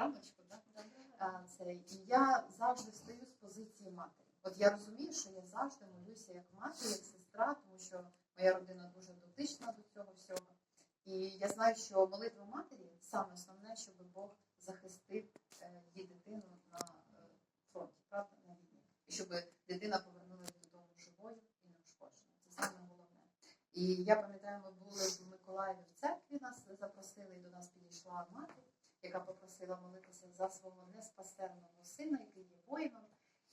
раночку, да? Це, і я завжди стою з позиції матері. От я розумію, що я завжди молюся як мати, як сестра, тому що моя родина дуже дотична до цього всього. І я знаю, що молитва матері саме основне, щоб Бог захистив е, її дитину на е, фронті, правда, на війні. І щоб дитина повернулася додому живою і неушкодженою. Це саме головне. І я пам'ятаю, ми були в Миколаєві в церкві, нас запросили, і до нас підійшла мати, яка попросила молитися за свого неспасенного сина, який є воїном.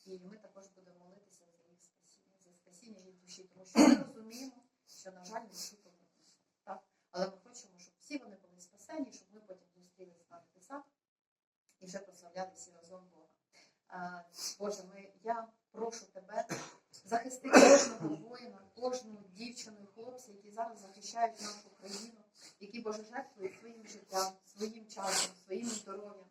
І ми також будемо молитися за їх спасіння, за спасіння їх душі, тому що ми розуміємо, що, на жаль, всі повернуться. Так? Але ми хочемо, щоб всі вони були спасені, щоб ми потім зустрілися на небесах і вже прославляли всі разом Бога. А, Боже, ми, я прошу тебе захисти кожного воїна, кожну дівчину і хлопця, які зараз захищають нашу країну, які Боже жертвують своїм життям, своїм часом, своїм здоров'ям.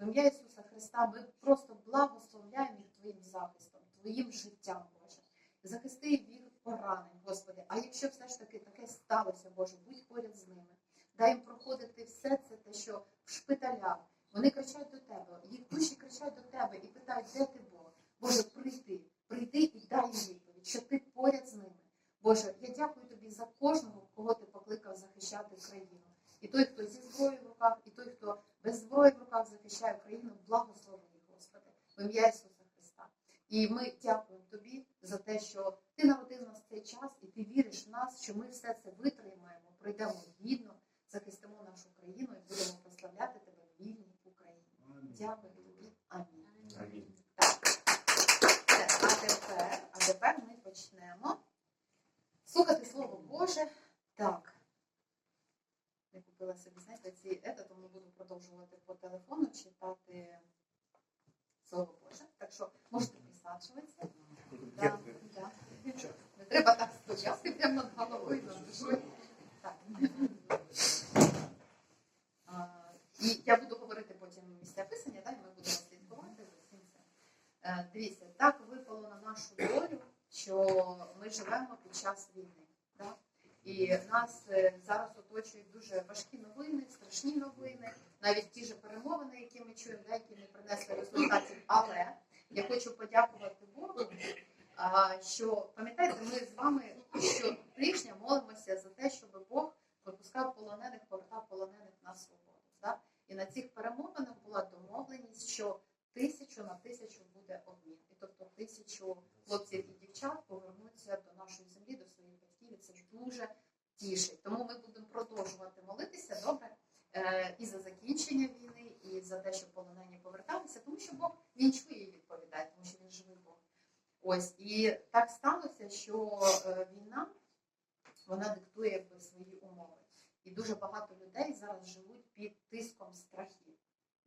В ім'я Ісуса Христа ми просто благословляємо їх Твоїм захистом, Твоїм життям, Боже. Захисти від поранень, Господи. А якщо все ж таки таке сталося, Боже, будь поряд з ними. Дай їм проходити все це, те, що в шпиталях. Вони кричать до Тебе, їх душі кричать до Тебе і питають, де ти Бог? Боже, прийди, прийди і дай їм відповідь, що ти поряд з ними. Боже, я дякую тобі за кожного, кого ти покликав захищати країну. І той, хто зі зброєю в руках, і той, хто без зброї в руках захищає країну, благослови їх, Господи, в ім'я Ісуса Христа. І ми дякуємо тобі за те, що ти народив нас цей час, і ти віриш в нас, що ми все це витримаємо, пройдемо гідно, захистимо нашу країну і будемо прославляти тебе в вільній Україні. Дякую тобі. Амінь. Амінь. Так. Все, а тепер, а тепер ми почнемо слухати Слово Боже. Так. Я купила собі, знаєте, ці ета, тому буду продовжувати по телефону читати Слово Боже. Так що можете присаджуватися. Да, да. Не треба так стояти прямо над головою, над душою. Так. А, І я буду говорити потім місця писання, да, і ми будемо слідкувати за всім цим. Е, Дивіться, так випало на нашу долю, що ми живемо під час війни. Да? І нас е, зараз оточують дуже важкі новини, страшні новини, навіть ті ж перемовини, які ми чуємо, да, які не принесли результатів. Але я хочу подякувати Богу, що пам'ятаєте, ми з вами щотижня молимося за те, щоб Бог випускав полонених, повертав полонених на свободу. Да? І на цих перемовинах була домовленість, що тисячу на тисячу буде обмін. І тобто тисячу хлопців і дівчат повернуться до нашої землі, до своїх батьків. І це дуже тішить. Тому ми будемо продовжувати молитися добре е, і за закінчення війни, і за те, щоб полонені поверталися, тому що Бог він чує і відповідає, тому що він живий Бог. Ось і так сталося, що е, війна вона диктує якби, свої умови. І дуже багато людей зараз живуть під тиском страхів.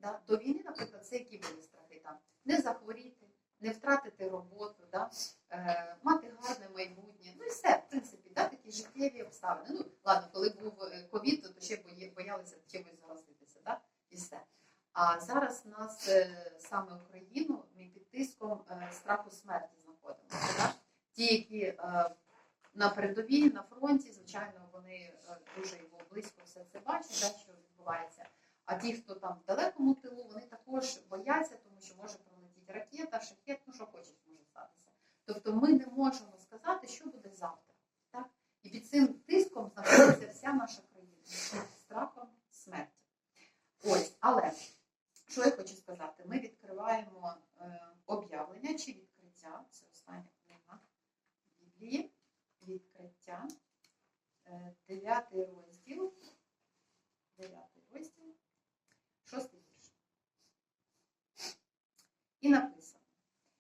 Да? До війни, наприклад, це які були страхи там не захворіти, не втратити роботу, да? е, мати гарне майбутнє. Ну і все, в принципі, да? такі життєві обставини. Ну, ладно, коли був е, ковід, то ще боялися чимось заразитися, да? і все. А зараз нас е, саме Україну ми під тиском е, страху смерті знаходимося. Да? Ті, які на передовій, на фронті, звичайно, вони дуже його близько все це бачать, да, що відбувається. А ті, хто там в далекому тилу, вони також бояться, тому що може пролетіти ракета, шахет, ну що хочеш може статися. Тобто ми не можемо сказати, що буде завтра. Так? І під цим тиском знаходиться вся наша країна, страхом смерті. Ось, але що я хочу сказати? Ми відкриваємо е, об'явлення чи відкриття, це остання книга Біблії, відкриття, е, дев'ятий розділ, дев'ятий розділ, шостий вірш. І написано: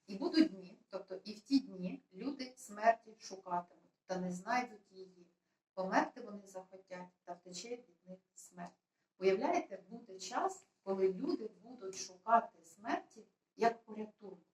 І будуть дні, тобто і в ті дні люди смерті шукатимуть, та не знайдуть її. Померти вони захотять, та втече від них смерть. Уявляєте, буде час, коли люди будуть шукати смерті як порятунку.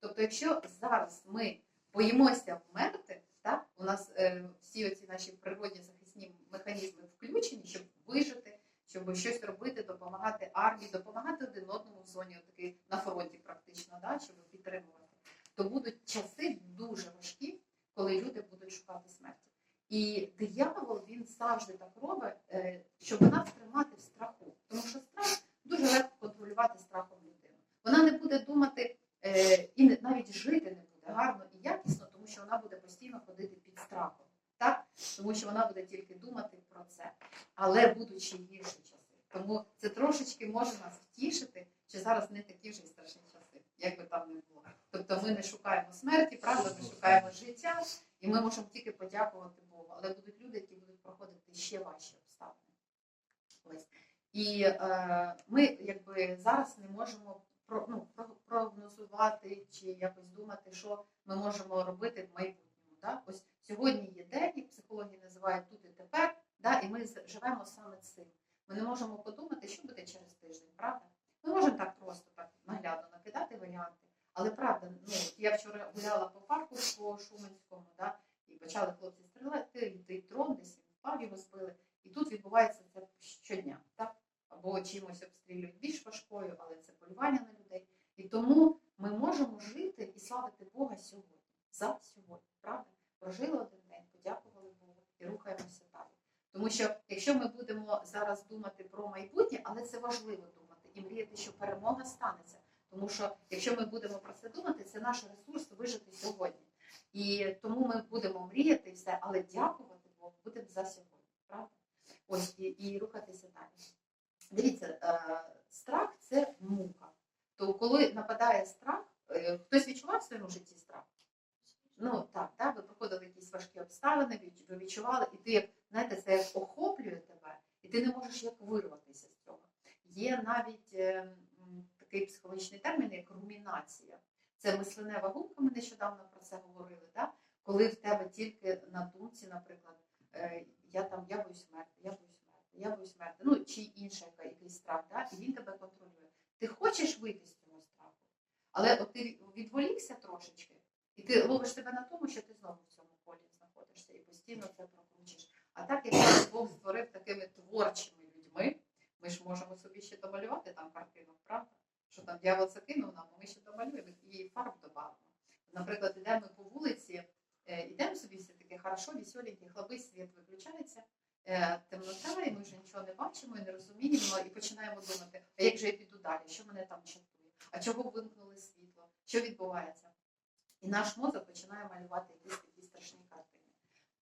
Тобто, якщо зараз ми боїмося вмерти, так, у нас е, всі оці наші природні захисні механізми включені, щоб вижити, щоб щось робити, допомагати армії, допомагати один одному в зоні, отакий на фронті практично, да, щоб підтримувати, то будуть часи дуже важкі, коли люди будуть шукати смерті. І диявол він завжди так робить, е, щоб нас тримати в страху. Тому що страх дуже легко контролювати. страхом людину. Вона не буде думати е, і навіть жити не буде гарно і якісно, тому що вона буде постійно ходити під страхом. Так? Тому що вона буде тільки думати про це, але будучи гірші часи. Тому це трошечки може нас втішити, що зараз не такі вже страшні часи, як би там не було. Тобто ми не шукаємо смерті, правда, ми шукаємо життя, і ми можемо тільки подякувати Богу. Але будуть люди, які будуть проходити ще важчі обставини. Ось. І е, ми якби зараз не можемо про, ну, про- прогнозувати чи якось думати, що ми можемо робити в майбутньому. Да? Ось сьогодні є день, як психологи називають тут і тепер, да? і ми живемо саме цим. Ми не можемо подумати, що буде через тиждень, правда? Ми можемо так просто так наглядно накидати варіанти. Але правда, ну я вчора гуляла по парку по Шуменському, да, і почали хлопці стріляти, той дрон десь впав, його збили. І тут відбувається це щодня, так? Або чимось обстрілюють більш важкою, але це полювання на людей. І тому ми можемо жити і славити Бога сьогодні, за сьогодні, правда? Прожили один день, подякували Богу і рухаємося далі. Тому що якщо ми будемо зараз думати про майбутнє, але це важливо думати і мріяти, що перемога станеться. Тому що якщо ми будемо про це думати, це наш ресурс вижити сьогодні. І тому ми будемо мріяти і все, але дякувати Богу будемо за сьогодні, правда? Ось і, і рухатися далі. Дивіться, е, страх це мука. То коли нападає страх, е, хтось відчував в своєму житті страх? Ну так, так, ви проходили якісь важкі обставини, ви відчували, і ти, як, знаєте, це як охоплює тебе, і ти не можеш як вирватися з цього. Є навіть е, такий психологічний термін, як румінація. Це мисленева гумка, ми нещодавно про це говорили. Да? Коли в тебе тільки на думці, наприклад, е, я там я боюсь смерти, я боюсь смерти, я боюсь смерти, ну чи яка- якийсь страх, да? і він тебе контролює. Ти хочеш вийти з цього страху, але от ти відволікся трошечки, і ти ловиш себе на тому, що ти знову в цьому полі знаходишся і постійно це прокручиш. А так як Бог створив такими творчими людьми, ми ж можемо собі ще домалювати там картинок, правда? Що там дьявол це кинув нам, ми ще домалюємо і фарб додамо. Наприклад, ідемо по вулиці, е, ідемо собі все таке хорошо, веселенький, хлопий світ виключається, е, темнота, і ми вже нічого не бачимо і не розуміємо, і починаємо думати, а як же я піду далі, що мене там чатує, а чого вимкнули світло, що відбувається? І наш мозок починає малювати якісь такі страшні картини.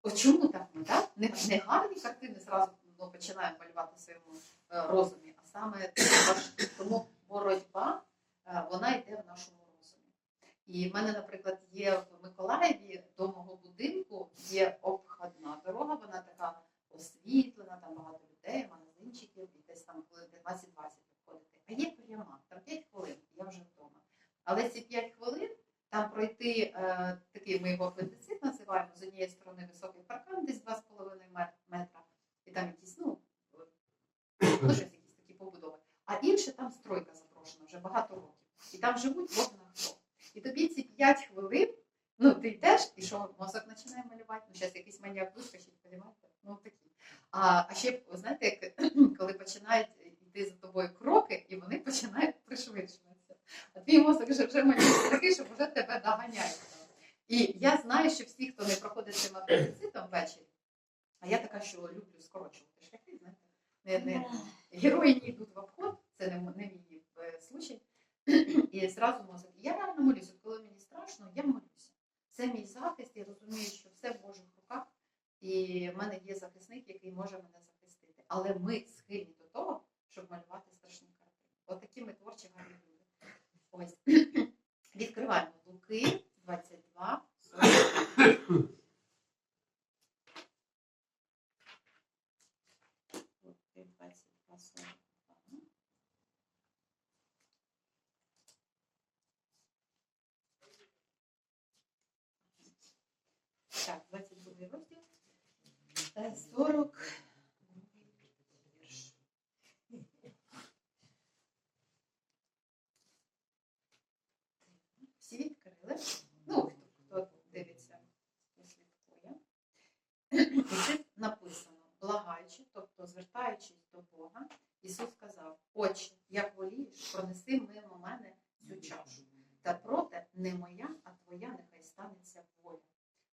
От чому так ми так? Не, не гарні картини зразу ну, починаємо малювати в своєму е, розумі, а саме. Тому боротьба е, вона йде в нашому розумі. І в мене, наприклад, є в Миколаєві до мого будинку є обходна дорога, вона така освітлена, там багато людей, магазинчиків, і десь там хвилин 15-20 виходити. А є пряма, там 5 хвилин, я вже вдома. Але ці 5 хвилин пройти е, такий, ми його апендицит називаємо, з однієї сторони високий паркан, десь 2,5 мет- метра, і там якісь, ну, якісь такі побудови. А інше там стройка запрошена вже багато років. І там живуть Бог на хто. І тобі ці 5 хвилин, ну ти йдеш, і що мозок починає малювати. Ну, зараз якийсь маніяк вискочить, розумієте? Ну такі. А, а ще, знаєте, коли починають йти за тобою кроки, і вони починають пришвидшуватися. А твій мозок вже, вже малює такий, що вже тебе доганяють. І я знаю, що всі, хто не проходить цим апендицитом ввечері, а я така, що люблю скорочувати шляхи, знаєте, не, не, герої не йдуть в обход, це не, не мій е, случай. І зразу мозок. Я реально молюся. Коли мені страшно, я молюся. Це мій захист, я розумію, що все в Божих руках, і в мене є захисник, який може мене захистити. Але ми схильні до того, щоб малювати страшні картини. От такі ми творчі гарні люди. Ось. Відкриваємо Луки 22. 40. Луки 22, 42. Так, 22 розділ. Е, 40. вірш. Всі відкрили. Ну, хто, хто дивиться, хто слідкує. І тут написано, благаючи, тобто звертаючись до Бога, Ісус сказав: Отче, як волієш, пронеси мимо мене цю чашу. Та проте не моя, а твоя нехай станеться воля.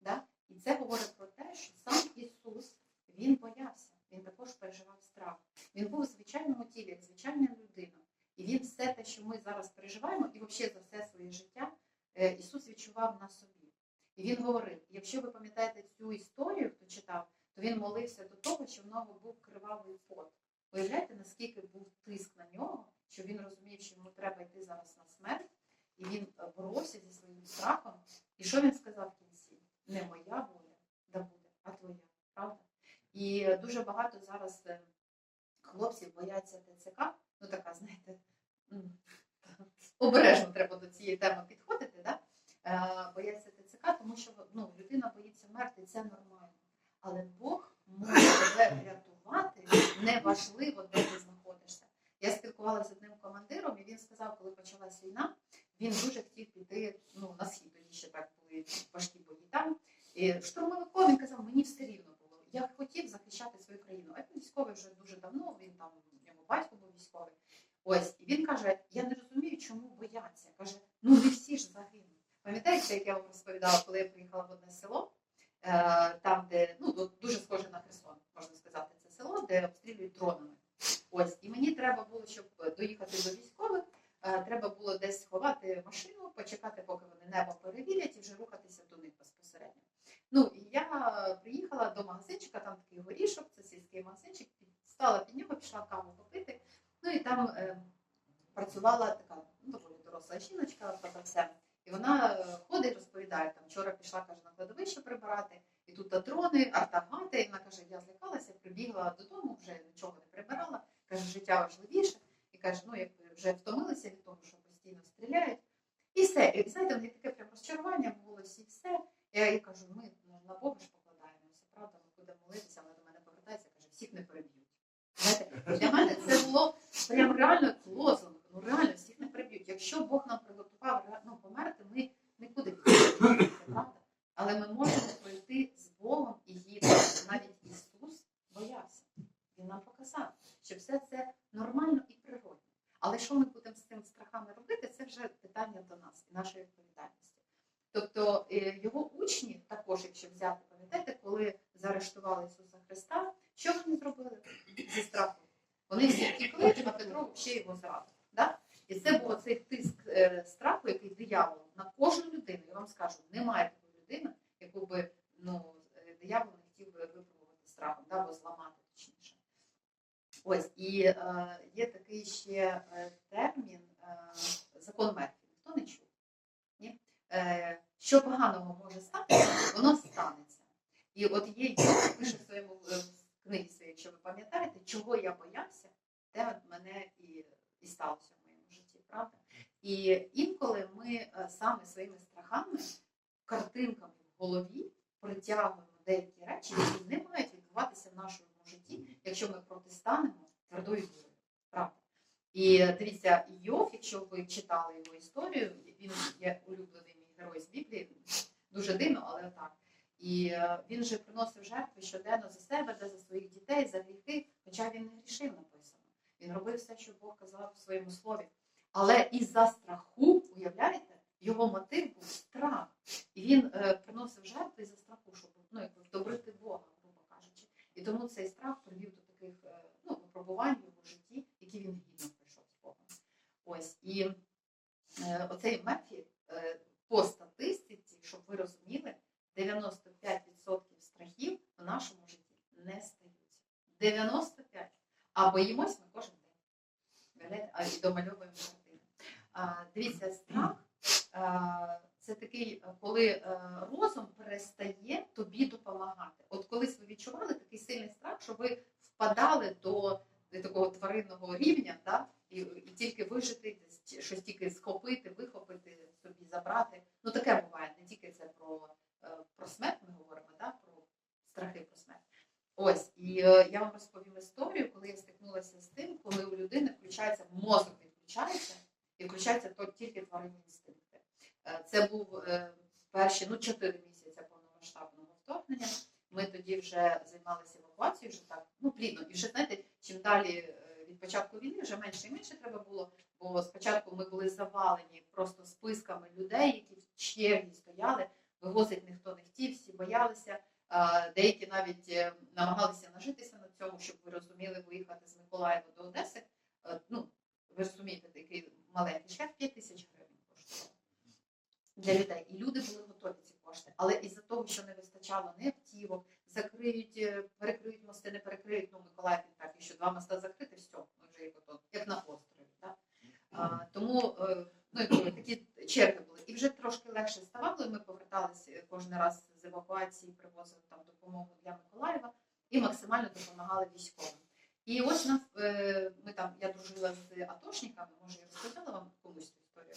Да? І це говорить про те, що сам Ісус він боявся, він також переживав страх. Він був в звичайному тілі, як звичайна людина. І він все те, що ми зараз переживаємо, і взагалі за все своє життя е, Ісус відчував на собі. І він говорив: якщо ви пам'ятаєте цю історію, хто читав, то він молився до того, що в нього був кривавий пот. Уявляєте, наскільки був тиск на нього, що він розумів, що йому треба йти зараз на смерть, і він боровся зі своїм страхом. І що він сказав в кінці? Не моя воля да буде, а твоя, правда? І дуже багато зараз е, хлопців бояться ТЦК, ну така, знаєте, обережно треба до цієї теми підходити, да? Е, бояться ТЦК, тому що ну, людина боїться мерти, це нормально. Але Бог може тебе врятувати, неважливо, де ти знаходишся. Я спілкувалася з одним командиром, і він сказав, коли почалась війна, він дуже хотів піти ну, на схід, тоді ще так були важкі бої там. І штурмовиком він казав, мені все рівно було. Я хотів захищати свою країну. А він військовий вже дуже давно, він там, його батько був військовий. Ось, і він каже: я не розумію, чому бояться. Каже, ну не всі ж загинуть. Пам'ятаєте, як я вам розповідала, коли я приїхала в одне село, е, там, де ну дуже схоже на Херсон, можна сказати, це село, де обстрілюють дронами. Ось, і мені треба було, щоб доїхати до військових, е, треба було десь сховати машину, почекати, поки вони небо перевірять, і вже рухатися до них безпосередньо. Ну і я приїхала до магазинчика, там такий горішок, це сільський магазинчик, стала під нього, пішла каву попити. Ну і там е, працювала така ну, доволі доросла жіночка продавцем. І вона е, ходить, розповідає, там вчора пішла, каже, на кладовище прибирати, і тут дрони, артагати. І вона каже, я злякалася, прибігла додому, вже нічого не прибирала. Каже, життя важливіше. І каже, ну якби вже втомилися від того, що постійно стріляють. І все. І знаєте, в них таке прям розчарування в голосі, і все. Я їй кажу, ми ну, на Бога ж покладаємося, правда, ми будемо молитися, вона до мене повертається, каже, всіх не переб'ють. Знаєте, для мене це було прям реально лозунг. Ну реально всіх не переб'ють. Якщо Бог нам приготував ну, померти, ми нікуди не правда? Але ми можемо пройти з Богом і гідно. Навіть Ісус боявся. Він нам показав, що все це нормально і природно. Але що ми будемо з цими страхами робити, це вже питання до нас і нашої відповідальності. Тобто е, його учні, також, якщо взяти, пам'ятаєте, коли заарештували Ісуса Христа, що вони зробили зі страху? Вони всі втікли, а Петро ще його зрадив. І це був цей тиск е, страху, який диявол на кожну людину. Я вам скажу, немає такої людини, яку би ну, е, диявол не хотів би випробувати страхом, або зламати точніше. Ось, і е, є такий ще е, термін е, закон Мерфі. Хто не чув? Ні? Е, що поганого може статися, воно станеться. І от є пише в своєму в книзі, якщо ви пам'ятаєте, чого я боявся, те мене і, і сталося правда? І інколи ми е, саме своїми страхами, картинками в голові притягуємо деякі речі, які не мають відбуватися в нашому житті, якщо ми протистанемо твердою вірою. Правда? І е, дивіться, Йов, якщо ви читали його історію, він є улюблений мій герой з Біблії, дуже дивно, але так. І е, він же приносив жертви щоденно за себе, де за своїх дітей, за гріхи, хоча він не грішив написано. Він робив все, що Бог казав у своєму слові. Але із-за страху, уявляєте, його мотив був страх. І він е, приносив жертви із-за страху, щоб ну, якби вдобрити Бога, грубо кажучи. І тому цей страх привів до таких е, ну, випробувань в його житті, які він гідно пройшов з Богом. Ось. І е, оцей Мерфі е, по статистиці, щоб ви розуміли, 95% страхів в нашому житті не стаються. 95. А боїмось ми кожен день. А і домальовуємо Дивіться, страх це такий, коли е, розум перестає тобі допомагати. От колись ви відчували такий сильний страх, що ви впадали до такого тваринного рівня, да? і, і тільки вижити, щось тільки схопити, вихопити, собі забрати. Ну таке буває, не тільки це про, е, про смерть ми говоримо, да? про страхи про смерть. Ось, і е, я вам розповім історію, коли я стикнулася з тим, коли у людини включається мозок відключається, і включаються то тільки тваринні інстинкти. Е, Це був е, перші ну, 4 місяці повномасштабного вторгнення. Ми тоді вже займалися евакуацією, вже так, ну, плідно. І вже, знаєте, чим далі е, від початку війни вже менше і менше треба було, бо спочатку ми були завалені просто списками людей, які в черзі стояли, вивозить ніхто не хотів, всі боялися. Деякі навіть намагалися нажитися на цьому, щоб ви розуміли, виїхати з Миколаєва до Одеси. Ну, ви розумієте, такий маленький шеф 5 тисяч гривень коштував для людей. І люди були готові ці кошти. Але із-за того, що не вистачало ні автівок, закриють, е, перекриють мости, не перекриють, ну Миколаїв так, що два моста закрити, все, ми вже як, ото, як на острові. Так? А, тому е, ну, такі черги були. І вже трошки легше ставало, ми поверталися кожен раз з евакуації, привозили там допомогу для Миколаєва і максимально допомагали військовим. І ось е, ми там, я дружила з атошниками, може я розказала вам комусь цю історію.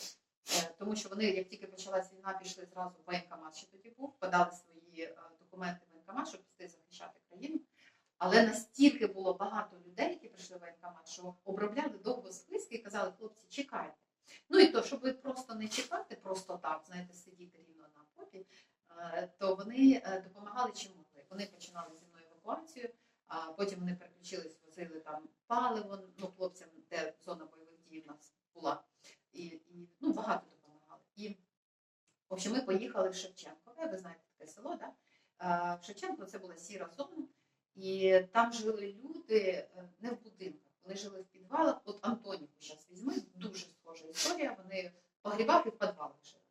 Е, Тому що вони, як тільки почалась війна, пішли зразу в воєнкомат, ще тоді був, подали свої е, документи в воєнкомат, щоб піти захищати країну. Але настільки було багато людей, які прийшли в воєнкомат, що обробляли довго списки і казали, хлопці, чекайте. Ну і то, щоб просто не чекати, просто так, знаєте, сидіти рівно на попі, е, то вони е, допомагали чим могли. Вони починали зі мною евакуацію, а потім вони переключились, возили там паливо, ну, хлопцям, де зона бойових дій в нас була. І, і ну, багато допомагали. І, в общем, ми поїхали в Шевченкове, ви знаєте таке село, да? В Шевченко це була сіра зона, і там жили люди е, не в будинках, вони жили в підвалах. От Антонівку зараз візьми, дуже схожа історія. Вони в погрібах і в підвалах жили.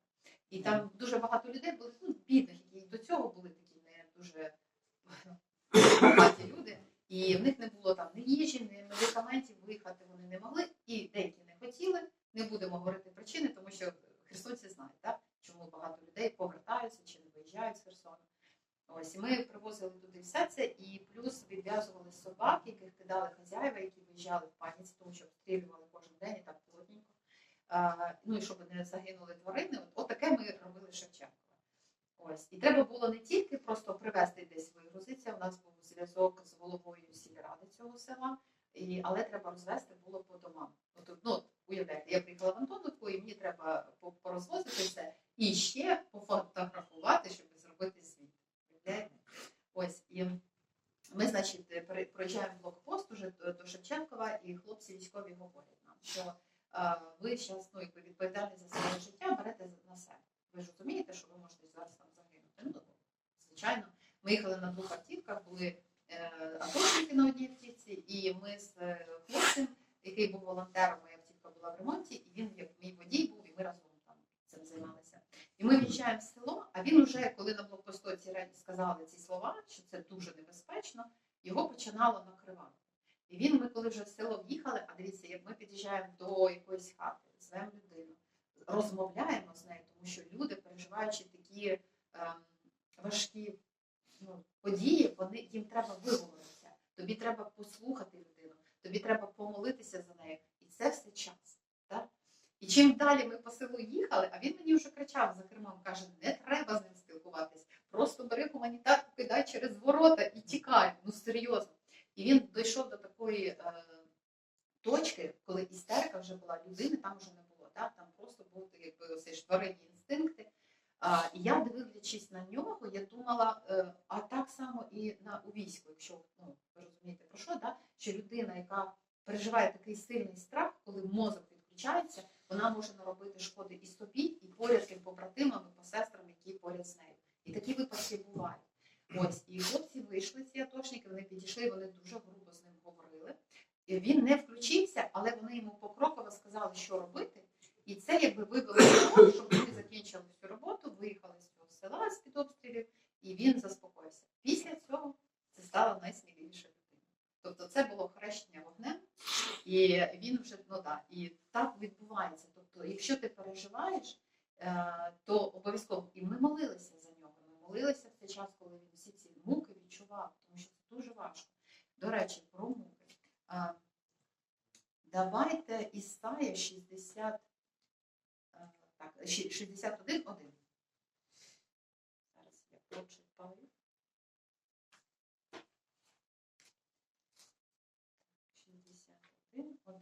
І там дуже багато людей було ну, бідних, які до цього були такі не дуже багаті люди. І в них не було там ні їжі, ні медикаментів, виїхати вони не могли, і деякі не хотіли. Не будемо говорити причини, тому що херсонці знають, так? чому багато людей повертаються чи не виїжджають з Херсону. Ось і ми привозили туди це, і плюс відв'язували собак, яких кидали хазяїва, які виїжджали в паніці, тому що обстрілювали кожен день і так плотненько. Ну і щоб не загинули тварини, от, таке ми робили Шевченкове. Ось. І треба було не тільки просто привезти десь вигрузитися, у нас був зв'язок з головою сільради цього села, і, але треба розвести було по домам. От, ну, уявляєте, я приїхала в Антоновку, і мені треба порозвозити все, і ще пофотографувати, щоб зробити звіт. Ось, і ми, значить, пере- проїжджаємо блокпост уже до, Шевченкова, і хлопці військові говорять нам, що е, ви зараз ну, відповідальність за своє життя берете на себе. Ви ж розумієте, що ви можете зараз там загинути. Ну, звичайно, ми їхали на двох автівках, були е, атошники на одній автівці, і ми з е, хлопцем, який був волонтером, моя автівка була в ремонті, і він як мій водій був, і ми разом. Ми в'їжджаємо в село, а він уже, коли на блокпосту ці сказали ці слова, що це дуже небезпечно, його починало накривати. І він, ми коли вже в село в'їхали, а дивіться, як ми під'їжджаємо до якоїсь хати, звемо людину, розмовляємо з нею, тому що люди, переживаючи такі ем, важкі ну, події, вони їм треба виговоритися. Тобі треба послухати людину, тобі треба помолитися за нею. І це все час. Так? І чим далі ми по селу їхали, а він мені вже кричав за кермом, каже, не треба з ним спілкуватись, просто бери гуманітарку, кидай через ворота і тікай. Ну серйозно. І він дійшов до такої е, точки, коли істерика вже була, людини там вже не було. Так? Там просто був якби оцей тваринні інстинкти. А, і я, дивлячись на нього, я думала, е, а так само і на у війську, якщо ну, ви розумієте про що, да? що людина, яка переживає такий сильний страх, коли мозок відключається, вона може наробити шкоди і собі, і поряд тим побратимам, і посестрам, які поряд з нею. І такі випадки бувають. Ось, і хлопці вийшли, ці атошники, вони підійшли, вони дуже грубо з ним говорили. І він не включився, але вони йому покроково сказали, що робити. І це якби вивело його, щоб вони закінчили всю роботу, виїхали з цього села з під обстрілів, і він заспокоївся. Після цього це стало найсміливіше людина. Тобто це було хрещення вогнем, і він вже ну да, і. Якщо ти переживаєш, е, то обов'язково і ми молилися за нього. Ми молилися в цей час, коли він всі ці муки відчував, тому що це дуже важко. До речі, про муки. А, Давайте Ісая 60, е, так, щ- 61, 1. Зараз я прочитаю. 61, 1.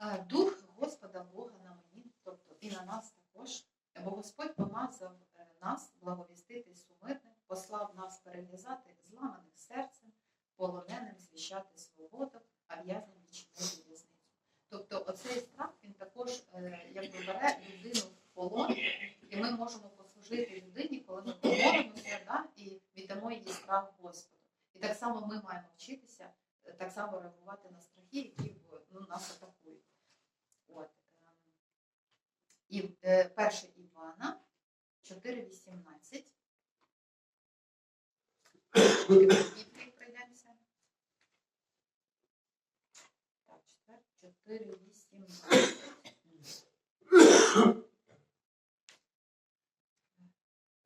Е, Дух Господа Бога на мені, тобто і на нас також, бо Господь помазав е, нас благовістити сумирним, послав нас перев'язати зламаних серцем, полоненим звіщати свободу, а в'язням відчинити в'язницю. Тобто оцей страх він також е, якби бере людину в полон, і ми можемо послужити людині, коли ми помолимося да, і віддамо їй страх Господу. І так само ми маємо вчитися е, так само реагувати на страхи, які в- ну, ну, нас атакують. От. ем, І е, перше Івана 4.18. Трошки по Біблії пройдемося. Так, 4.18.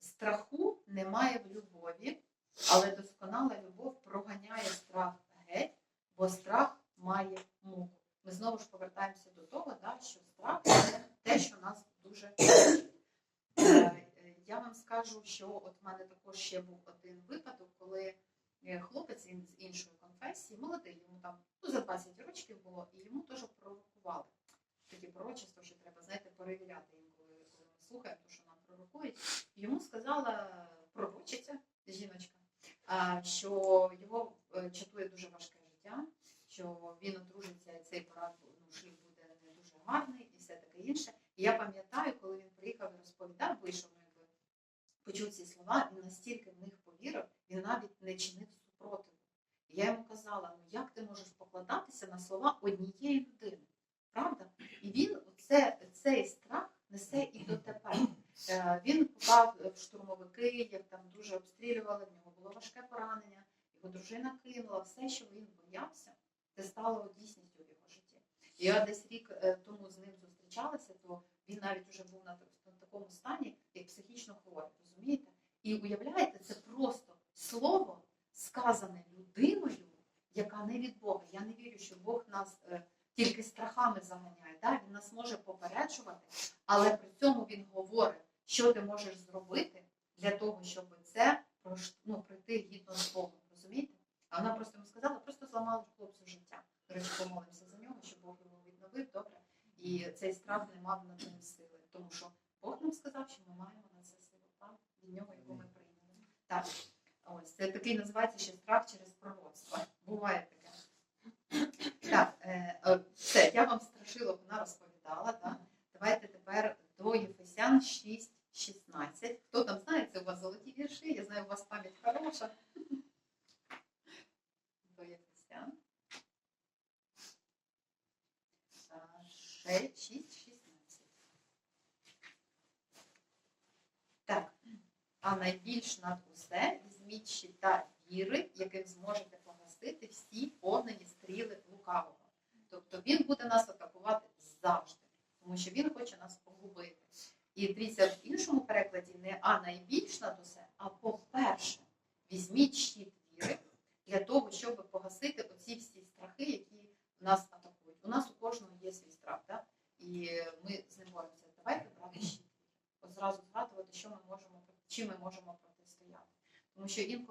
Страху немає в любові, але досконала любов проганяє страх геть, бо страх має муку. Ми знову ж повертаємося до того, да, що страх це те, що нас дуже е, Я вам скажу, що от в мене також ще був один випадок, коли е, хлопець він з іншої конфесії, молодий, йому там ну, за 20 років було, і йому теж пророкували. Такі пророчества, що треба, знаєте, перевіряти інколи, коли ми слухаємо, то, що нам пророкують. Йому сказала пророчиця, жіночка, а, що його е, чатує дуже важке життя, що він одружиться, і цей парад ну, шлюб буде не дуже гарний і все таке інше. І я пам'ятаю, коли він приїхав і розповідав, вийшов, ну, якби почув ці слова, він настільки в них повірив, він навіть не чинив супротиву. І я йому казала: ну як ти можеш покладатися на слова однієї людини? Правда? І він оце, цей страх несе і дотепер. Е, Він попав в штурмовики, як там дуже обстрілювали, в нього було важке поранення, його дружина кинула, все, що він боявся, це стало дійсністю в його житті. Я десь рік е, тому з ним зустрічалася, то він навіть вже був на, такому стані, як психічно хворий, розумієте? І уявляєте, це просто слово, сказане людиною, яка не від Бога. Я не вірю, що Бог нас е, тільки страхами заганяє. Да? Він нас може попереджувати, але при цьому він говорить, що ти можеш зробити для того, щоб це ну, пройти гідно з Богом. Розумієте? А вона просто йому сказала, просто зламала хлопцю життя. До речі, помолимося за нього, щоб Бог його відновив добре. І цей страх не мав над ним сили. Тому що Бог нам сказав, що ми маємо на це силу. Від нього його ми прийняли. Так, ось це такий називається ще страх через пророцтво. Буває таке. Так, е, е, все, я вам страшило, вона розповідала. Так? Давайте тепер до Єфесян 6.16. Хто там знає, це у вас золоті вірші, я знаю, у вас пам'ять хороша. До Єфесян. 6.16. Так, а найбільш над усе візьміть щита віри, яким зможете погасити всі повнені стріли лукавого. Тобто він буде нас атакувати завжди, тому що він хоче нас погубити. І дивіться, в іншому перекладі не а найбільш над усе, а по-перше, візьміть щит віри для того, щоб погасити оці всі страхи, які нас атакують. У нас у кожного є свій страх, так? і ми з ним боремося. Давайте брати щит. От зразу згадувати, що ми можемо чим ми можемо. Тому що інколи.